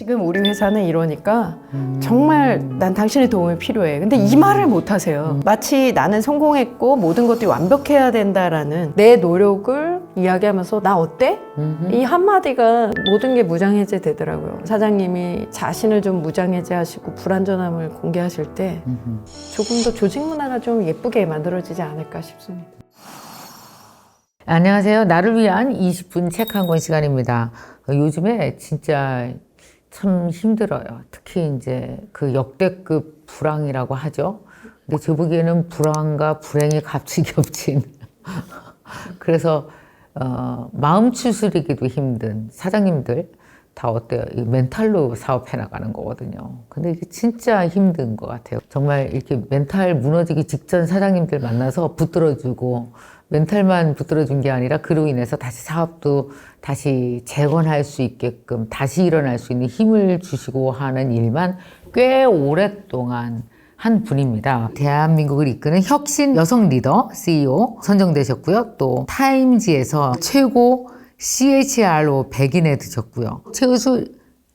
지금 우리 회사는 이러니까 정말 난 당신의 도움이 필요해. 근데 이 말을 못 하세요. 마치 나는 성공했고 모든 것들이 완벽해야 된다라는 내 노력을 이야기하면서 나 어때? 이 한마디가 모든 게 무장해제 되더라고요. 사장님이 자신을 좀 무장해제 하시고 불완전함을 공개하실 때 조금 더 조직 문화가 좀 예쁘게 만들어지지 않을까 싶습니다. 안녕하세요. 나를 위한 20분 책 한 권 시간입니다. 어, 요즘에 진짜 참 힘들어요. 특히 이제 그 역대급 불황이라고 하죠. 근데 제 보기에는 불황과 불행이 같이 겹친. 그래서 어, 마음 추스리기도 힘든 사장님들 다 어때요? 이 멘탈로 사업해 나가는 거거든요. 근데 이게 진짜 힘든 것 같아요. 정말 이렇게 멘탈 무너지기 직전 사장님들 만나서 붙들어주고 멘탈만 붙들어준 게 아니라 그로 인해서 다시 사업도 다시 재건할 수 있게끔 다시 일어날 수 있는 힘을 주시고 하는 일만 꽤 오랫동안 한 분입니다. 대한민국을 이끄는 혁신 여성 리더 CEO 선정되셨고요. 또 타임지에서 최고 CHRO 100인에 드셨고요. 최우수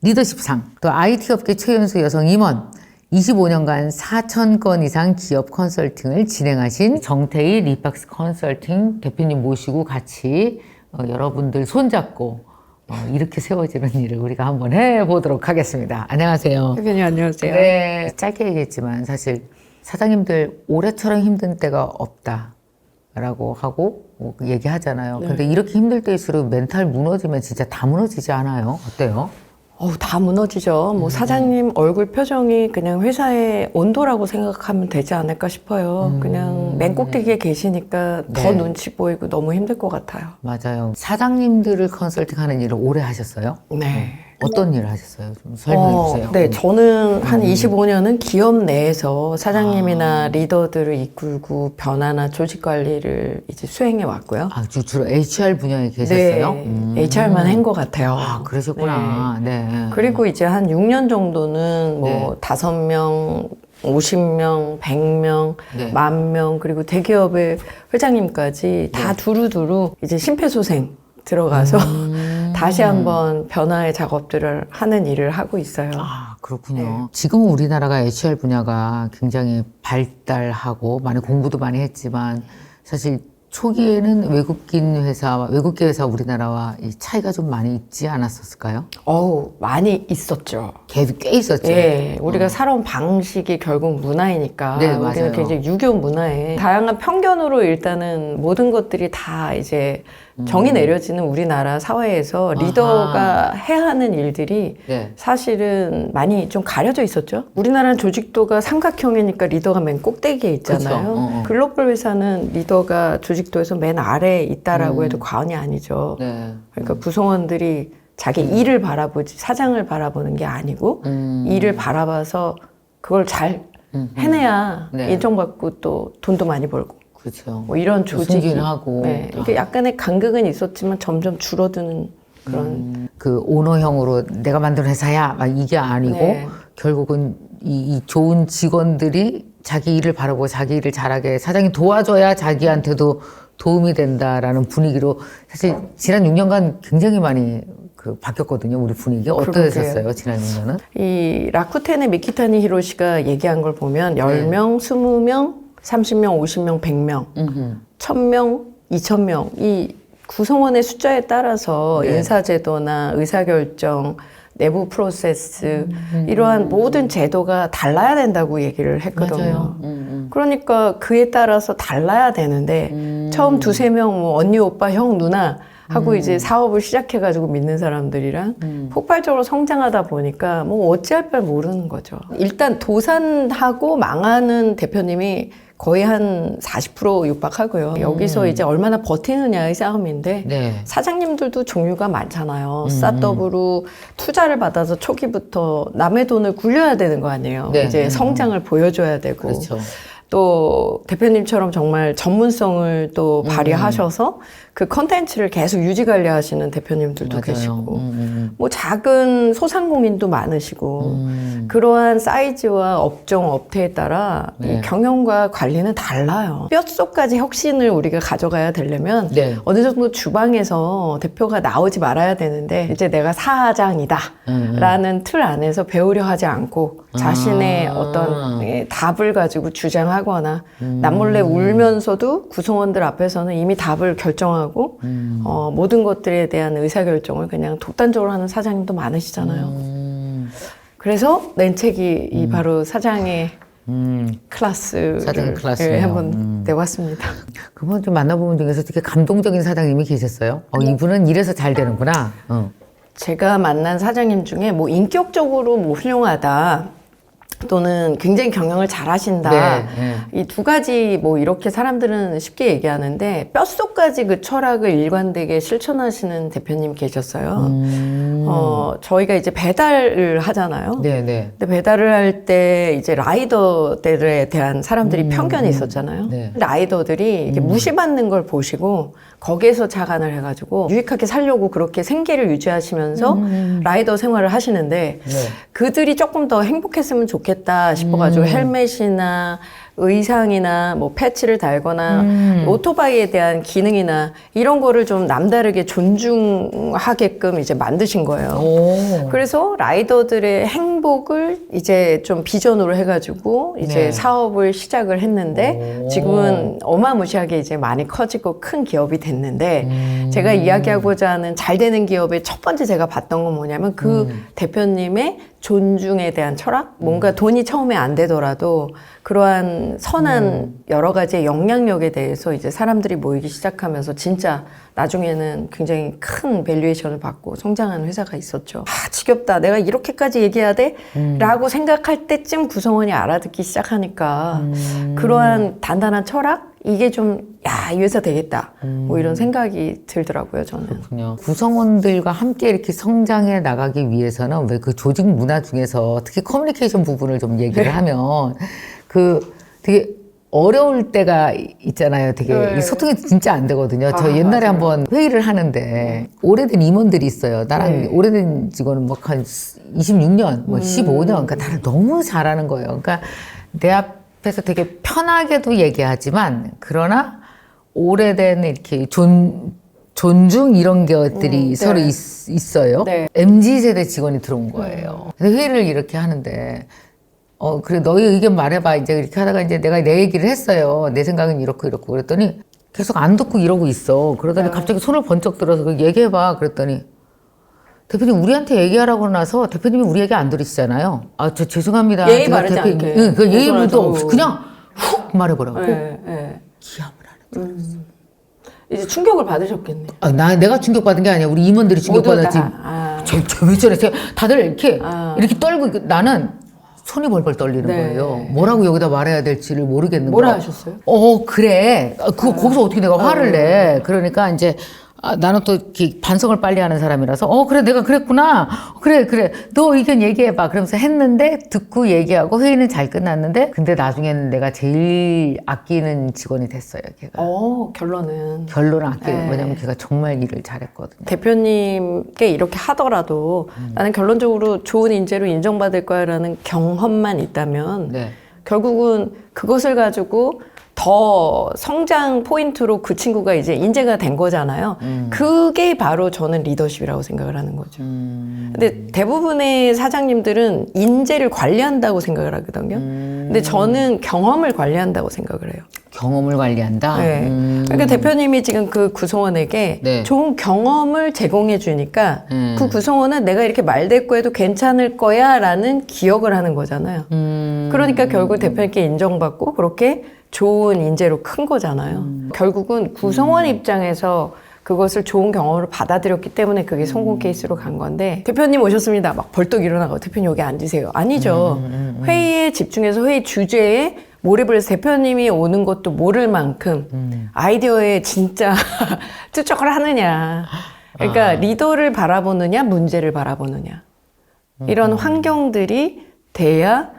리더십상, 또 IT 업계 최연소 여성 임원, 25년간 4천 건 이상 기업 컨설팅을 진행하신 정태희 리박스 컨설팅 대표님 모시고 같이 어, 여러분들 손잡고 어, 이렇게 세워지는 일을 우리가 한번 해보도록 하겠습니다. 안녕하세요. 대표님 안녕하세요. 네, 짧게 얘기했지만 사실 사장님들 올해처럼 힘든 때가 없다라고 하고 뭐 얘기하잖아요. 네. 근데 이렇게 힘들 때일수록 멘탈 무너지면 진짜 다 무너지지 않아요? 어때요? 어우, 다 무너지죠. 음. 뭐 사장님 얼굴 표정이 그냥 회사의 온도라고 생각하면 되지 않을까 싶어요. 그냥 맨 꼭대기에 계시니까 더 음. 네. 눈치 보이고 너무 힘들 것 같아요. 맞아요. 사장님들을 컨설팅하는 일을 오래 하셨어요? 네. 어떤 일을 하셨어요? 좀 설명해 어, 주세요. 음. 네, 저는 한 25년은 기업 내에서 사장님이나 리더들을 이끌고 변화나 조직 관리를 이제 수행해 왔고요. 아, 주- 주로 HR 분야에 계셨어요? 네, 음. HR만 한 것 같아요. 아, 그러셨구나. 네. 그리고 이제 한 6년 정도는 네. 뭐 다섯 명, 50명, 100명, 네. 만 명, 그리고 대기업의 회장님까지 다 네. 두루두루 이제 심폐소생 들어가서 음. 다시 한번 변화의 작업들을 하는 일을 하고 있어요. 아, 그렇군요. 네. 지금은 우리나라가 HR 분야가 굉장히 발달하고 많이 공부도 많이 했지만 사실 초기에는 외국인 회사와 외국계 회사 우리나라와 이 차이가 좀 많이 있지 않았었을까요? 어우, 많이 있었죠. 꽤, 꽤 있었죠. 예, 우리가 살아온 방식이 결국 문화이니까 네, 우리는 맞아요. 굉장히 유교 문화에 다양한 편견으로 일단은 모든 것들이 다 이제 정이 내려지는 우리나라 사회에서 음. 아하. 리더가 해야 하는 일들이 네. 사실은 많이 좀 가려져 있었죠. 우리나라는 조직도가 삼각형이니까 리더가 맨 꼭대기에 있잖아요. 그쵸. 어, 어. 글로벌 회사는 리더가 조직도에서 맨 아래에 있다라고 음. 해도 과언이 아니죠. 네. 그러니까 구성원들이 자기 일을 바라보지 사장을 바라보는 게 아니고 음. 일을 바라봐서 그걸 잘 음, 음. 해내야 네. 인정받고 또 돈도 많이 벌고 그렇죠. 뭐 이런 조직이 승진하고. 네, 이게 약간의 간극은 있었지만 점점 줄어드는 그런 음, 그 오너형으로 내가 만든 회사야 막 이게 아니고 네. 결국은 이, 이 좋은 직원들이 자기 일을 바라보고 자기 일을 잘하게 사장이 도와줘야 자기한테도 도움이 된다라는 분위기로 사실 지난 6년간 굉장히 많이 그 바뀌었거든요 우리 분위기 어떠셨어요 지난 6년은? 이 라쿠텐의 미키타니 히로시가 얘기한 걸 보면 네. 10명, 20명, 30명, 50명, 100명, 음흠. 1000명, 2000명 이 구성원의 숫자에 따라서 네. 인사제도나 의사결정, 내부 프로세스 음, 이러한 모든 제도가 달라야 된다고 얘기를 했거든요. 맞아요. 음, 그러니까 그에 따라서 달라야 되는데 음. 처음 두세 명 뭐 언니 오빠 형 누나 하고 이제 사업을 시작해가지고 믿는 사람들이랑 음. 폭발적으로 성장하다 보니까 뭐 어찌할 바를 모르는 거죠. 일단 도산하고 망하는 대표님이 거의 한 40% 육박하고요. 여기서 이제 얼마나 버티느냐의 싸움인데 네. 사장님들도 종류가 많잖아요. 스타트업으로 투자를 받아서 초기부터 남의 돈을 굴려야 되는 거 아니에요. 네. 이제 음. 성장을 보여줘야 되고. 그렇죠. 또 대표님처럼 정말 전문성을 또 음. 발휘하셔서 그 컨텐츠를 계속 유지 관리하시는 대표님들도 맞아요. 계시고 음, 음, 뭐 작은 소상공인도 많으시고 음. 그러한 사이즈와 업종 업태에 따라 이 네. 경영과 관리는 달라요. 뼛속까지 혁신을 우리가 가져가야 되려면 네. 어느 정도 주방에서 대표가 나오지 말아야 되는데 이제 내가 사장이다 음, 라는 틀 안에서 배우려 하지 않고 자신의 아. 어떤 예, 답을 가지고 주장하거나 음. 남몰래 울면서도 구성원들 앞에서는 이미 답을 결정하고 음. 어, 모든 것들에 대한 의사결정을 그냥 독단적으로 하는 사장님도 많으시잖아요. 음, 그래서 낸 책이 이 바로 사장의 음. 클래스네요. 예, 한번 음. 내봤습니다. 그분 좀 만나본 분 중에서 되게 감동적인 사장님이 계셨어요. 어, 이분은 이래서 잘 되는구나. 어. 제가 만난 사장님 중에 뭐 인격적으로 뭐 훌륭하다 또는 굉장히 경영을 잘하신다 네, 네. 이 두 가지 뭐 이렇게 사람들은 쉽게 얘기하는데 뼈속까지 그 철학을 일관되게 실천하시는 대표님 계셨어요. 음. 어 저희가 이제 배달을 하잖아요. 네, 네. 근데 배달을 할 때 이제 라이더들에 대한 사람들이 편견이 있었잖아요. 음, 네. 라이더들이 이렇게 무시받는 걸 보시고 거기에서 자간을 해가지고 유익하게 살려고 그렇게 생계를 유지하시면서 라이더 생활을 하시는데 네. 그들이 조금 더 행복했으면 좋겠다 싶어가지고 헬멧이나 의상이나 뭐 패치를 달거나 오토바이에 대한 기능이나 이런 거를 좀 남다르게 존중하게끔 이제 만드신 거예요. 오. 그래서 라이더들의 행복을 이제 좀 비전으로 해가지고 이제 네. 사업을 시작을 했는데 오. 지금은 어마무시하게 이제 많이 커지고 큰 기업이 됐는데 제가 이야기하고자 하는 잘 되는 기업의 첫 번째 제가 봤던 건 뭐냐면 그 대표님의 존중에 대한 철학 뭔가 돈이 처음에 안 되더라도 그러한 선한 여러 가지의 영향력에 대해서 이제 사람들이 모이기 시작하면서 진짜 나중에는 굉장히 큰 밸류에이션을 받고 성장하는 회사가 있었죠. 아, 지겹다. 내가 이렇게까지 얘기해야 돼? 라고 생각할 때쯤 구성원이 알아듣기 시작하니까 그러한 단단한 철학? 이게 좀, 야, 이 회사 되겠다. 뭐 이런 생각이 들더라고요, 저는. 그렇군요. 구성원들과 함께 이렇게 성장해 나가기 위해서는 왜 그 조직 문화 중에서 특히 커뮤니케이션 부분을 좀 얘기를 네. 하면 그 되게 어려울 때가 있잖아요. 되게 네. 이 소통이 진짜 안 되거든요. 저 아, 옛날에 맞아요. 한번 회의를 하는데 오래된 임원들이 있어요. 나랑 네. 오래된 직원은 뭐 한 26년, 뭐 15년, 그러니까 나를 너무 잘하는 거예요. 그러니까 내 앞 에서 되게 편하게도 얘기하지만 그러나 오래된 이렇게 존 존중 이런 것들이 음, 네. 서로 있, 어요 네. MZ 세대 직원이 들어온 거예요. 근데 회의를 이렇게 하는데 어 그래 너희 의견 말해봐 이제 이렇게 하다가 이제 내가 내 얘기를 했어요. 내 생각은 이렇고 이렇고 그랬더니 계속 안 듣고 이러고 있어. 그러더니 갑자기 손을 번쩍 들어서 그 얘기해봐 그랬더니 대표님 우리한테 얘기하라고 나서 대표님이 우리 얘기 안 들으시잖아요. 아 저 죄송합니다. 예의 제가 바르지 대표- 않게. 응, 그 예의도 오더라도. 없이 그냥 훅 말해보라고. 네, 네. 기함을 하는. 이제 충격을 받으셨겠네요. 아, 나 내가 충격받은 게 아니야. 우리 임원들이 모두 충격받았지. 다. 아. 쟤왜 저래? 쟤 다들 이렇게 아. 이렇게 떨고 있고 나는 손이 벌벌 떨리는 네. 거예요. 뭐라고 여기다 말해야 될지를 모르겠는 뭐라 거야. 하셨어요? 어 그래. 아, 그 거기서 어떻게 내가 화를 내? 그러니까 이제 아, 나는 또 이렇게 반성을 빨리 하는 사람이라서 어 그래 내가 그랬구나. 어, 그래 그래 너 의견 얘기해봐. 그러면서 했는데 듣고 얘기하고 회의는 잘 끝났는데 근데 나중에는 내가 제일 아끼는 직원이 됐어요. 걔가 어, 결론은. 결론은 아껴. 네. 왜냐면 걔가 정말 일을 잘했거든요. 대표님께 이렇게 하더라도 나는 결론적으로 좋은 인재로 인정받을 거야라는 경험만 있다면 네. 결국은 그것을 가지고 더 성장 포인트로 그 친구가 이제 인재가 된 거잖아요. 그게 바로 저는 리더십이라고 생각을 하는 거죠. 근데 대부분의 사장님들은 인재를 관리한다고 생각을 하거든요. 근데 저는 경험을 관리한다고 생각을 해요. 경험을 관리한다. 네. 음. 그러니까 대표님이 지금 그 구성원에게 네. 좋은 경험을 제공해 주니까 음. 그 구성원은 내가 이렇게 말대꾸해도 괜찮을 거야 라는 기억을 하는 거잖아요. 음. 그러니까 결국 대표님께 인정받고 그렇게 좋은 인재로 큰 거잖아요. 음. 결국은 구성원 입장에서 그것을 좋은 경험으로 받아들였기 때문에 음. 그게 성공 케이스로 간 건데 대표님 오셨습니다. 막 벌떡 일어나고 대표님 여기 앉으세요. 아니죠. 음, 회의에 집중해서 회의 주제에 몰입을 해서 대표님이 오는 것도 모를 만큼 음. 아이디어에 진짜 투척을 하느냐. 그러니까 아. 리더를 바라보느냐, 문제를 바라보느냐. 음, 이런 환경들이 돼야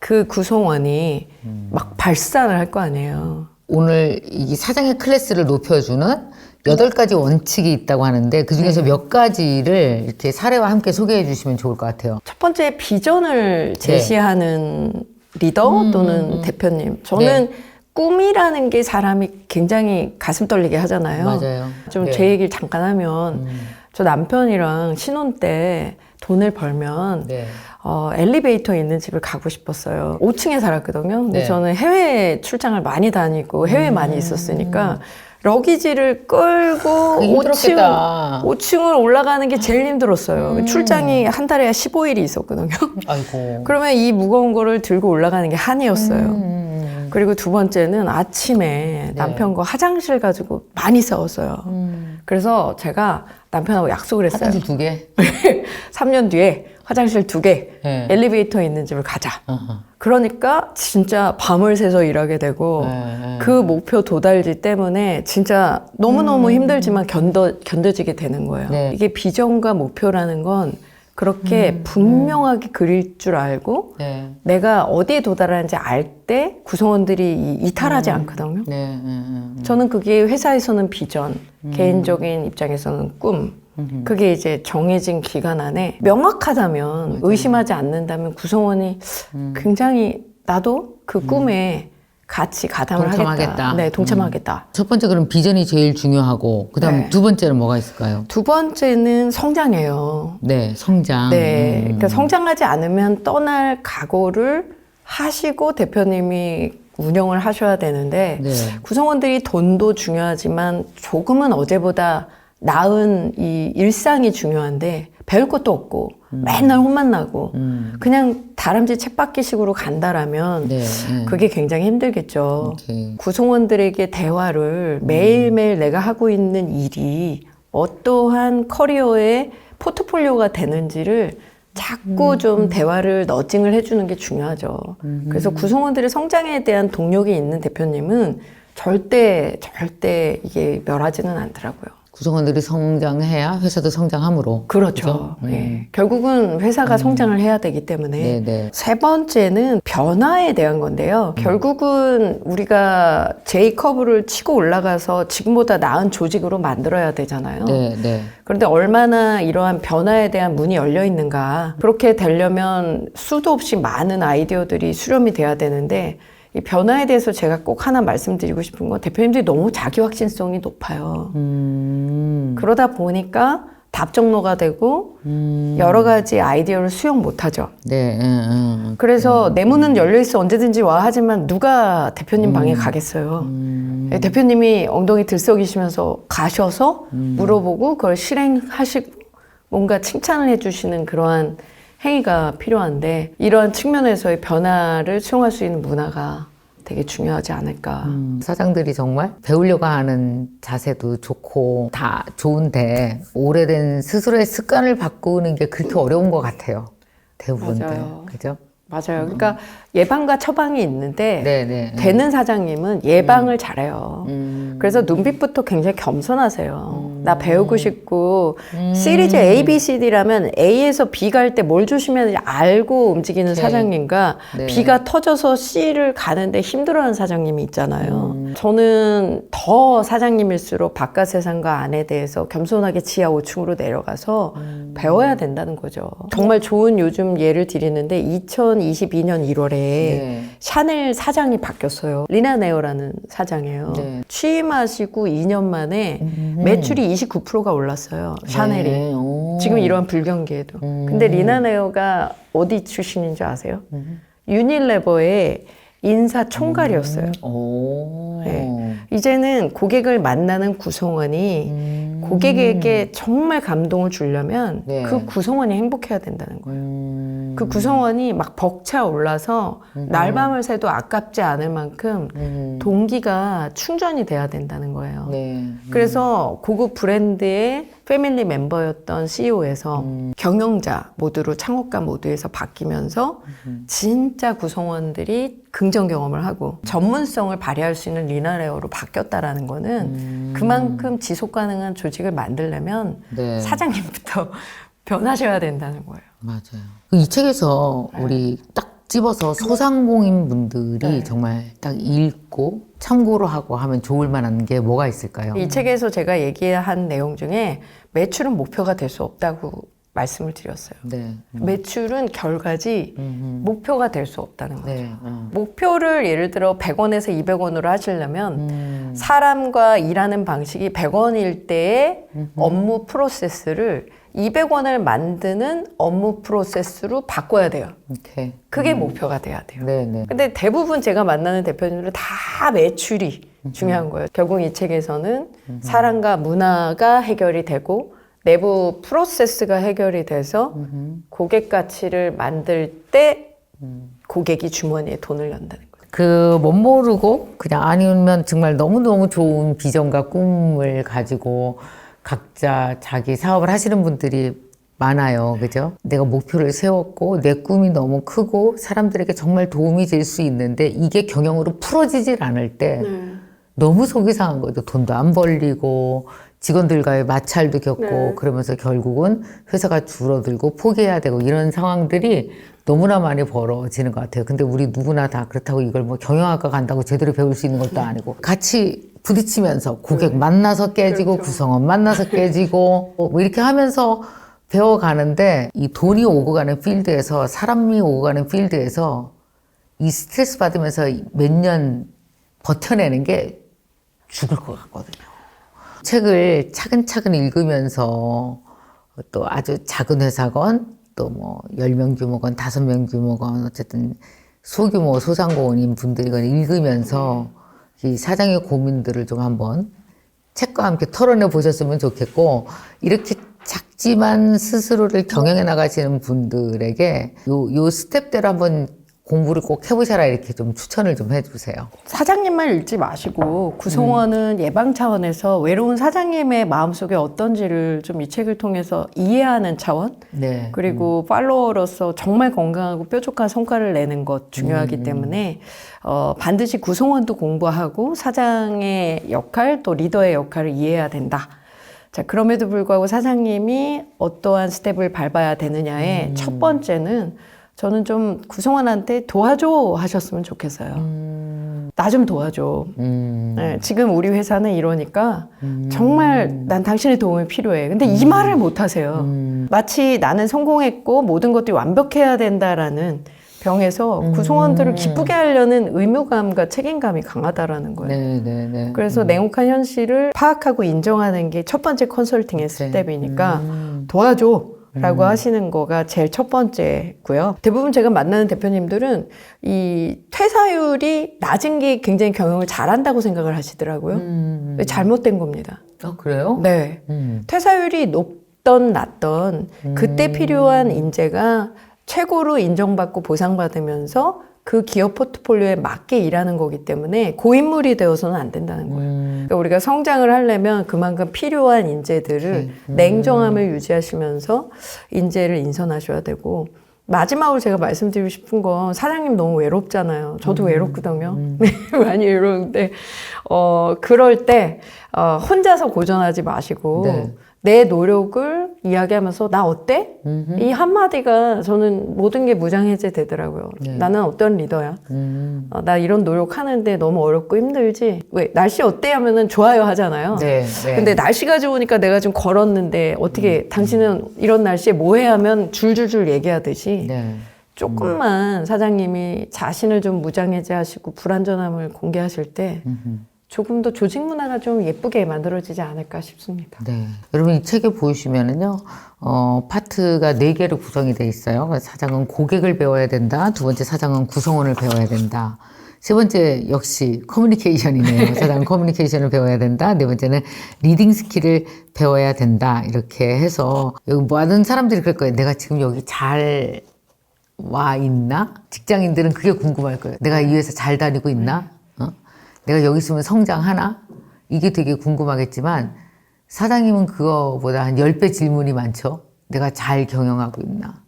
그 구성원이 음. 막 발산을 할 거 아니에요. 오늘 이 사장의 클래스를 높여주는 여덟 가지 원칙이 있다고 하는데 그 중에서 몇 가지를 이렇게 사례와 함께 소개해 주시면 좋을 것 같아요. 첫 번째 비전을 제시하는 리더 또는 대표님. 저는 꿈이라는 게 사람이 굉장히 가슴 떨리게 하잖아요. 맞아요. 좀 네. 제 얘기를 잠깐 하면 저 남편이랑 신혼 때 돈을 벌면 네. 어, 엘리베이터에 있는 집을 가고 싶었어요. 5층에 살았거든요. 근데 네. 저는 해외 출장을 많이 다니고 해외에 많이 있었으니까 러기지를 끌고 그게 5층, 힘들었겠다. 5층을 올라가는 게 제일 힘들었어요. 음. 출장이 한 달에 15일이 있었거든요. 아이고. 그러면 이 무거운 거를 들고 올라가는 게 한이었어요. 음. 그리고 두 번째는 아침에 남편과 화장실 가지고 많이 싸웠어요. 음. 그래서 제가 남편하고 약속을 했어요. 화장실 두 개. 3년 뒤에 화장실 두 개, 네. 엘리베이터 있는 집을 가자. 어허. 그러니까 진짜 밤을 새서 일하게 되고 네, 네. 그 목표 도달지 때문에 진짜 너무너무 힘들지만 견뎌, 견뎌지게 되는 거예요. 음. 네. 이게 비전과 목표라는 건 그렇게 음. 분명하게 그릴 줄 알고 네. 내가 어디에 도달하는지 알 때 구성원들이 이- 이탈하지 않거든요. 네. 네. 네. 저는 그게 회사에서는 비전, 개인적인 입장에서는 꿈. 그게 이제 정해진 기간 안에 명확하다면 의심하지 않는다면 구성원이 굉장히 나도 그 꿈에 같이 가담을 동참하겠다. 하겠다. 네, 동참하겠다. 첫 번째 그럼 비전이 제일 중요하고 그다음 네. 두 번째는 뭐가 있을까요? 두 번째는 성장이에요. 네, 성장. 네, 음. 그러니까 성장하지 않으면 떠날 각오를 하시고 대표님이 운영을 하셔야 되는데 네. 구성원들이 돈도 중요하지만 조금은 어제보다 나은 이 일상이 중요한데 배울 것도 없고 맨날 혼만 나고 음. 그냥 다람쥐 챗바퀴식으로 간다라면 네. 네. 그게 굉장히 힘들겠죠. 오케이. 구성원들에게 대화를 매일매일 내가 하고 있는 일이 어떠한 커리어의 포트폴리오가 되는지를 자꾸 좀 대화를 너징을 해주는 게 중요하죠. 그래서 구성원들의 성장에 대한 동력이 있는 대표님은 절대 절대 이게 멸하지는 않더라고요. 구성원들이 성장해야 회사도 성장함으로. 그렇죠. 그죠? 예. 결국은 회사가 성장을 해야 되기 때문에 네, 네. 세 번째는 변화에 대한 건데요. 결국은 우리가 J 커브를 치고 올라가서 지금보다 나은 조직으로 만들어야 되잖아요. 네, 네. 그런데 얼마나 이러한 변화에 대한 문이 열려 있는가. 그렇게 되려면 수도 없이 많은 아이디어들이 수렴이 돼야 되는데 이 변화에 대해서 제가 꼭 하나 말씀드리고 싶은 건 대표님들이 너무 자기 확신성이 높아요. 음. 그러다 보니까 답정로가 되고 음. 여러 가지 아이디어를 수용 못하죠. 네. 음, 음. 그래서 내 문은 열려 있어 언제든지 와 하지만 누가 대표님 방에 가겠어요. 음. 예, 대표님이 엉덩이 들썩이시면서 가셔서 물어보고 그걸 실행하시고 뭔가 칭찬을 해주시는 그러한 행위가 필요한데 이러한 측면에서의 변화를 수용할 수 있는 문화가 되게 중요하지 않을까. 음, 사장들이 정말 배우려고 하는 자세도 좋고 다 좋은데 오래된 스스로의 습관을 바꾸는 게 그렇게 어려운 것 같아요. 대부분들. 맞아요. 그죠? 맞아요. 그러니까 예방과 처방이 있는데 네, 네. 되는 사장님은 예방을 잘해요. 음. 그래서 눈빛부터 굉장히 겸손하세요. 나 배우고 싶고 시리즈 A, B, C, D라면 A에서 B 갈 때뭘 조심해야 되는지 알고 움직이는 네. 사장님과 네. B가 터져서 C를 가는데 힘들어하는 사장님이 있잖아요. 음. 저는 더 사장님일수록 바깥 세상과 안에 대해서 겸손하게 지하 5층으로 내려가서 음. 배워야 된다는 거죠. 정말 좋은 요즘 예를 드리는데 2022년 1월에 네. 샤넬 사장이 바뀌었어요. 리나 네오라는 사장이에요. 네. 취임하시고 2년 만에 매출이 29%가 올랐어요. 샤넬이. 네. 오. 지금 이러한 불경기에도. 음. 근데 리나 네오가 어디 출신인 줄 아세요? 유닐레버의 인사 총괄이었어요. 음. 오. 네. 이제는 고객을 만나는 구성원이 음. 고객에게 정말 감동을 주려면 네. 그 구성원이 행복해야 된다는 거예요. 음. 그 구성원이 막 벅차 올라서 날밤을 새도 아깝지 않을 만큼 음. 동기가 충전이 돼야 된다는 거예요. 네. 그래서 고급 브랜드의 패밀리 멤버였던 CEO에서 경영자 모드로 창업가 모드에서 바뀌면서 진짜 구성원들이 긍정 경험을 하고 전문성을 발휘할 수 있는 리나레어로 바뀌었다라는 거는 그만큼 지속 가능한 조직을 만들려면 네. 사장님부터 변하셔야 된다는 거예요. 맞아요. 그이 책에서 네. 우리 딱 찝어서 소상공인 분들이 네. 정말 딱 읽고 참고로 하고 하면 좋을 만한 게 뭐가 있을까요? 이 책에서 제가 얘기한 내용 중에 매출은 목표가 될 수 없다고 말씀을 드렸어요. 네. 매출은 결과지 음, 목표가 될 수 없다는 거죠. 네. 음. 목표를 예를 들어 100원에서 200원으로 하시려면 음. 사람과 일하는 방식이 100원일 때의 업무 프로세스를 200원을 만드는 업무 프로세스로 바꿔야 돼요. 오케이. 그게 목표가 돼야 돼요. 네, 네. 근데 대부분 제가 만나는 대표님들은 다 매출이 중요한 거예요. 결국 이 책에서는 사람과 문화가 해결이 되고 내부 프로세스가 해결이 돼서 고객 가치를 만들 때 고객이 주머니에 돈을 넣는다는 거예요. 그 못 모르고 그냥 아니면 정말 너무너무 좋은 비전과 꿈을 가지고 각자 자기 사업을 하시는 분들이 많아요. 그죠? 내가 목표를 세웠고 내 꿈이 너무 크고 사람들에게 정말 도움이 될 수 있는데 이게 경영으로 풀어지질 않을 때 너무 속이 상한 거죠. 돈도 안 벌리고 직원들과의 마찰도 겪고 네. 그러면서 결국은 회사가 줄어들고 포기해야 되고 이런 상황들이 너무나 많이 벌어지는 것 같아요. 근데 우리 누구나 다 그렇다고 이걸 뭐 경영학과 간다고 제대로 배울 수 있는 것도 아니고 같이 부딪히면서 고객 만나서 깨지고 그렇죠. 구성원 만나서 깨지고 뭐 이렇게 하면서 배워가는데 이 돈이 오고 가는 필드에서 사람이 오고 가는 필드에서 이 스트레스 받으면서 몇 년 버텨내는 게 죽을 것 같거든요. 책을 차근차근 읽으면서 또 아주 작은 회사건 또뭐 10명 규모건 5명 규모건 어쨌든 소규모 소상공인인 분들이건 읽으면서 이 사장의 고민들을 좀 한번 책과 함께 털어내 보셨으면 좋겠고 이렇게 작지만 스스로를 경영해 나가시는 분들에게 요, 요 스텝대로 한번 공부를 꼭 해보셔라 이렇게 좀 추천을 좀 해주세요. 사장님만 읽지 마시고 구성원은 예방 차원에서 외로운 사장님의 마음속에 어떤지를 좀 이 책을 통해서 이해하는 차원 네. 그리고 팔로워로서 정말 건강하고 뾰족한 성과를 내는 것 중요하기 때문에 어, 반드시 구성원도 공부하고 사장의 역할 또 리더의 역할을 이해해야 된다. 자 그럼에도 불구하고 사장님이 어떠한 스텝을 밟아야 되느냐의 첫 번째는 저는 좀 구성원한테 도와줘 하셨으면 좋겠어요. 나좀 도와줘. 음. 네, 지금 우리 회사는 이러니까 정말 난 당신의 도움이 필요해. 근데 이 말을 못 하세요. 마치 나는 성공했고 모든 것들이 완벽해야 된다라는 병에서 구성원들을 기쁘게 하려는 의무감과 책임감이 강하다라는 거예요. 네, 네, 네. 그래서 냉혹한 현실을 파악하고 인정하는 게 첫 번째 컨설팅의 스텝이니까 도와줘. 라고 하시는 거가 제일 첫 번째고요. 대부분 제가 만나는 대표님들은 이 퇴사율이 낮은 게 굉장히 경영을 잘한다고 생각을 하시더라고요. 음. 잘못된 겁니다. 아, 그래요? 네. 음. 퇴사율이 높던 낮던 그때 필요한 인재가 최고로 인정받고 보상받으면서 그 기업 포트폴리오에 맞게 일하는 거기 때문에 고인물이 되어서는 안 된다는 거예요. 음. 그러니까 우리가 성장을 하려면 그만큼 필요한 인재들을 냉정함을 유지하시면서 인재를 인선하셔야 되고 마지막으로 제가 말씀드리고 싶은 건 사장님 너무 외롭잖아요. 저도 외롭거든요. 많이 외로운데 어 그럴 때 어, 혼자서 고전하지 마시고 네. 내 노력을 이야기하면서 나 어때? 이 한마디가 저는 모든 게 무장해제 되더라고요. 네. 나는 어떤 리더야? 음. 어, 나 이런 노력하는데 너무 어렵고 힘들지? 왜 날씨 어때 하면은 좋아요 하잖아요. 네, 네. 근데 날씨가 좋으니까 내가 좀 걸었는데 어떻게 당신은 이런 날씨에 뭐해 하면 줄줄줄 얘기하듯이 네. 조금만 사장님이 자신을 좀 무장해제하시고 불안전함을 공개하실 때 조금 더 조직 문화가 좀 예쁘게 만들어지지 않을까 싶습니다. 네. 여러분 이 책에 보시면은요, 어, 파트가 네 개로 구성이 돼 있어요. 사장은 고객을 배워야 된다. 두 번째 사장은 구성원을 배워야 된다. 세 번째 역시 커뮤니케이션이네요. 사장은 커뮤니케이션을 배워야 된다. 네 번째는 리딩 스킬을 배워야 된다. 이렇게 해서 여기 많은 사람들이 그럴 거예요. 내가 지금 여기 잘 와 있나? 직장인들은 그게 궁금할 거예요. 내가 이 회사 잘 다니고 있나? 어? 내가 여기 있으면 성장하나? 이게 되게 궁금하겠지만 사장님은 그거보다 한 10배 질문이 많죠. 내가 잘 경영하고 있나?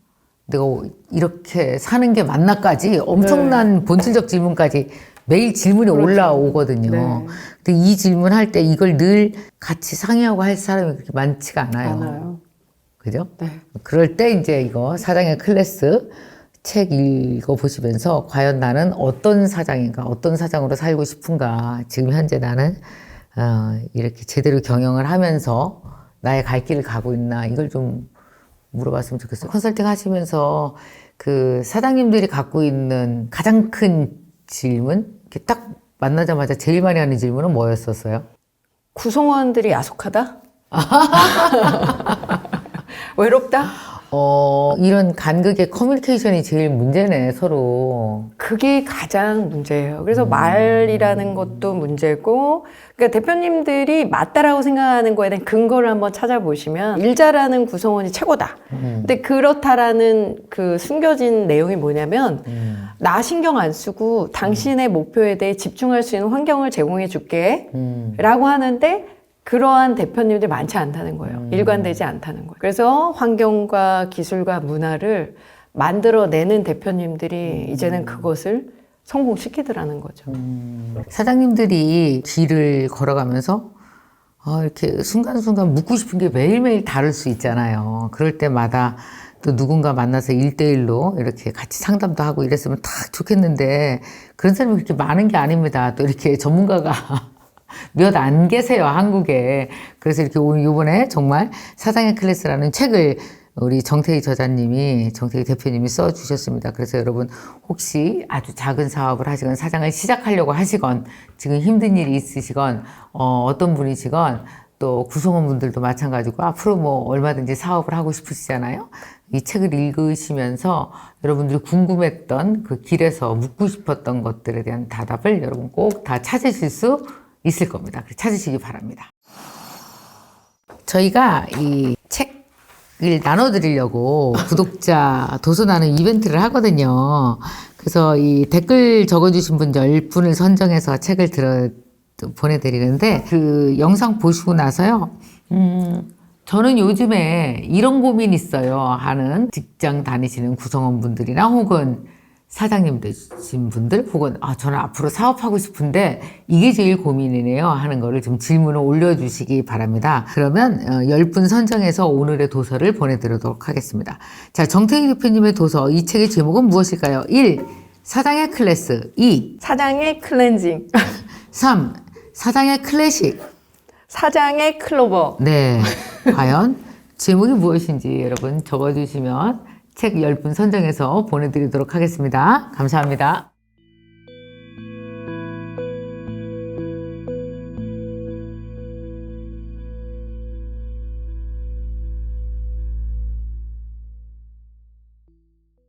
내가 이렇게 사는 게 맞나까지 엄청난 본질적 질문까지 매일 질문이 올라오거든요. 네. 근데 이 질문할 때 이걸 늘 같이 상의하고 할 사람이 그렇게 많지가 않아요. 많아요. 그죠? 네. 그럴 때 이제 이거 사장의 클래스 책 읽어보시면서 과연 나는 어떤 사장인가, 어떤 사장으로 살고 싶은가, 지금 현재 나는 어, 이렇게 제대로 경영을 하면서 나의 갈 길을 가고 있나, 이걸 좀 물어봤으면 좋겠어요. 컨설팅 하시면서 그 사장님들이 갖고 있는 가장 큰 질문, 이렇게 딱 만나자마자 제일 많이 하는 질문은 뭐였었어요? 구성원들이 야속하다? 외롭다? 어, 이런 간극의 커뮤니케이션이 제일 문제네, 서로. 그게 가장 문제예요. 그래서 말이라는 것도 문제고, 그러니까 대표님들이 맞다라고 생각하는 거에 대한 근거를 한번 찾아보시면 일 잘하는 구성원이 최고다. 근데 그렇다라는 그 숨겨진 내용이 뭐냐면 나 신경 안 쓰고 당신의 목표에 대해 집중할 수 있는 환경을 제공해 줄게. 음. 라고 하는데 그러한 대표님들이 많지 않다는 거예요. 일관되지 않다는 거예요. 그래서 환경과 기술과 문화를 만들어내는 대표님들이 이제는 그것을 성공시키더라는 거죠. 사장님들이 길을 걸어가면서 아, 이렇게 순간순간 묻고 싶은 게 매일매일 다를 수 있잖아요. 그럴 때마다 또 누군가 만나서 일대일로 이렇게 같이 상담도 하고 이랬으면 딱 좋겠는데 그런 사람이 그렇게 많은 게 아닙니다. 또 이렇게 전문가가 몇 안 계세요, 한국에. 그래서 이렇게 요번에 정말 사장의 클래스라는 책을 우리 정태희 저자님이, 정태희 대표님이 써주셨습니다. 그래서 여러분 혹시 아주 작은 사업을 하시건 사장을 시작하려고 하시건 지금 힘든 일이 있으시건 어, 어떤 분이시건 또 구성원분들도 마찬가지고 앞으로 뭐 얼마든지 사업을 하고 싶으시잖아요. 이 책을 읽으시면서 여러분들이 궁금했던 그 길에서 묻고 싶었던 것들에 대한 답을 여러분 꼭 다 찾으실 수 있을 겁니다. 찾으시기 바랍니다. 저희가 이 책을 나눠드리려고 구독자 도서 나눔 이벤트를 하거든요. 그래서 이 댓글 적어주신 분 10분을 선정해서 책을 들어, 보내드리는데 그 영상 보시고 나서요. 음, 저는 요즘에 이런 고민 있어요 하는 직장 다니시는 구성원분들이나 혹은 사장님 되신 분들 혹은 아 저는 앞으로 사업하고 싶은데 이게 제일 고민이네요 하는 거를 좀 질문을 올려주시기 바랍니다. 그러면 어, 10분 선정해서 오늘의 도서를 보내드리도록 하겠습니다. 자 정태희 대표님의 도서 이 책의 제목은 무엇일까요? 1. 사장의 클래스 2. 사장의 클렌징, 3. 사장의 클래식 사장의 클로버. 네. 과연 제목이 무엇인지 여러분 적어주시면 책 10분 선정해서 보내드리도록 하겠습니다. 감사합니다.